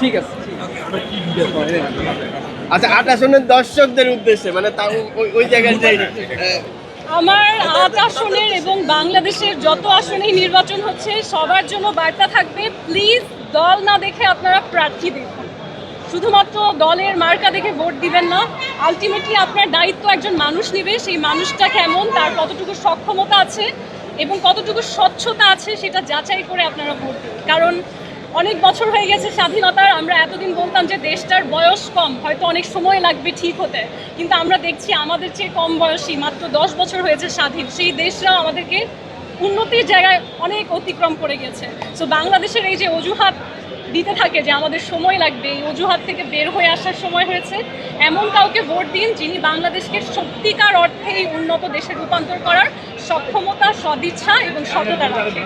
ঠিক আছে। আচ্ছা আট আসনের দর্শকদের উদ্দেশ্যে মানে তা ওই- ওই জায়গায় যাই। আমার আট আসনের এবং বাংলাদেশের যত আসনেই নির্বাচন হচ্ছে সবার জন্য বার্তা থাকবে প্লিজ দল না দেখে আপনারা প্রার্থী দেখুন। শুধুমাত্র দলের মার্কা দেখে ভোট দিবেন না আলটিমেটলি আপনার দায়িত্ব একজন মানুষ নেবে, সেই মানুষটা কেমন, তার কতটুকু সক্ষমতা আছে এবং কতটুকু স্বচ্ছতা আছে সেটা যাচাই করে আপনারা ভোট দিন। কারণ অনেক বছর হয়ে গেছে স্বাধীনতার, আমরা এতদিন বলতাম যে দেশটার বয়স কম, হয়তো অনেক সময় লাগবে ঠিক হতে। কিন্তু আমরা দেখছি আমাদের চেয়ে কম বয়সী, মাত্র দশ বছর হয়েছে স্বাধীন, সেই দেশরা আমাদেরকে উন্নতির জায়গায় অনেক অতিক্রম করে গেছে। সো বাংলাদেশের এই যে অজুহাত দিতে থাকে যে আমাদের সময় লাগবে, এই অজুহাত থেকে বের হয়ে আসার সময় হয়েছে। এমন কাউকে ভোট দিন যিনি বাংলাদেশকে সত্যিকার অর্থে এই উন্নত দেশে রূপান্তর করার সক্ষমতা, সদিচ্ছা এবং সততা রাখে।